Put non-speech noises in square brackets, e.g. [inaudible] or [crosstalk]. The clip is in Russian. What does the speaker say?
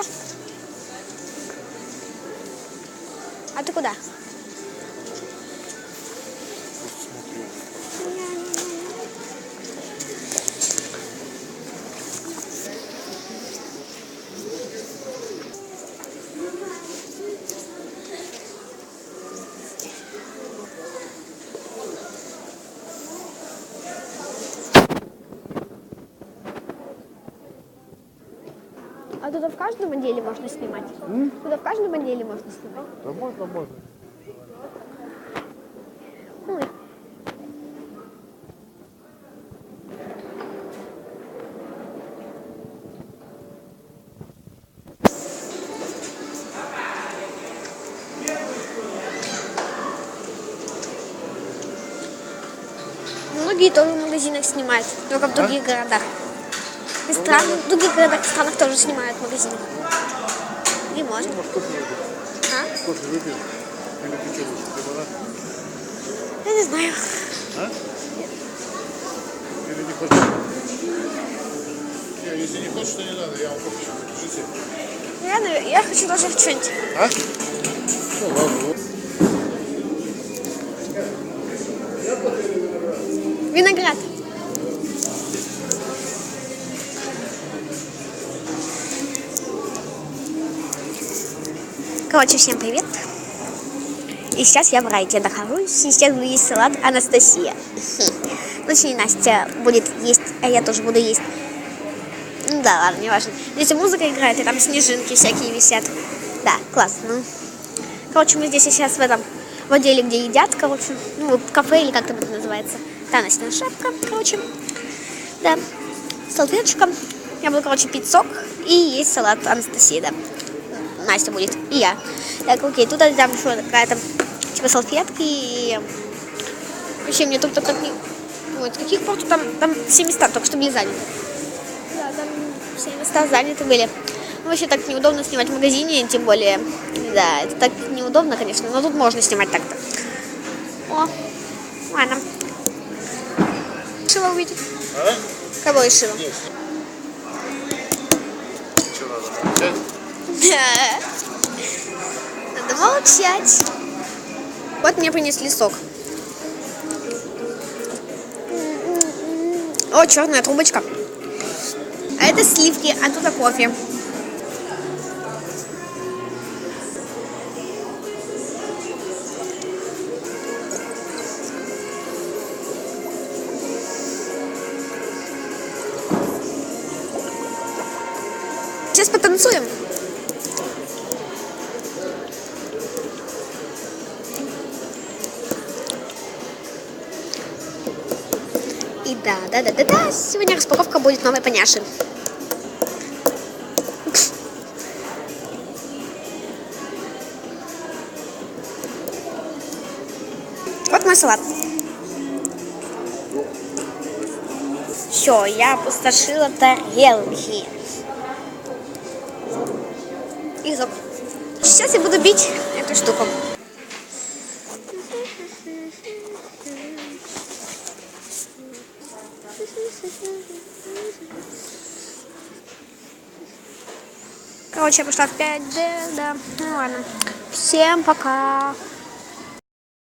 можно? А ты куда? А туда в каждом отделе можно снимать? Туда в каждом отделе можно снимать? Да можно, можно. Ой. Многие тоже в магазинах снимают, только в других городах. И стран, в других городах и странах тоже снимают в магазинах. И можно. Выпить? А? Кофе выпьем? Или ты что? Лимонад? Я не знаю. А? Или не хочешь? Не, если не хочешь, то не надо. Я вам кофе Держите. Я, я хочу тоже что-нибудь. А? Ну ладно. Виноград. Короче, всем привет. И сейчас я в райке нахожусь. Сейчас буду есть салат Анастасия. [laughs] Ну, Настя будет есть, а я тоже буду есть. Ну да, ладно, не важно. Здесь музыка играет, и там снежинки всякие висят. Да, классно. Ну, Короче, мы здесь сейчас в этом, в отделе, где едят, короче, ну, кафе или как там это называется. Да, Настя шапка, короче. Да, салфеточка. Я буду, короче, пить сок и есть салат Анастасии, да. Настя будет, и я. Так, окей, тут там еще какая-то, типа, салфетки и... Вообще, мне тут так не... Вот, с каких пор там, там все места только что были заняты. Да, там все места заняты были. Ну, вообще так неудобно снимать в магазине, тем более, да, это так неудобно, конечно, но тут можно снимать так-то. О, ладно. Решила увидеть. А? Кого решила? Нет. Что надо? [laughs] Надо молчать. Вот мне принесли сок. О, черная трубочка. А это сливки, а тут кофе. Сейчас потанцуем. Да, да, да, да, да, сегодня распаковка будет новой поняши. Вот мой салат. Все, я опустошила тарелки. И зуб. Сейчас я буду бить эту штуку. Короче, я пошла в 5D, да. Ну ладно. Всем пока.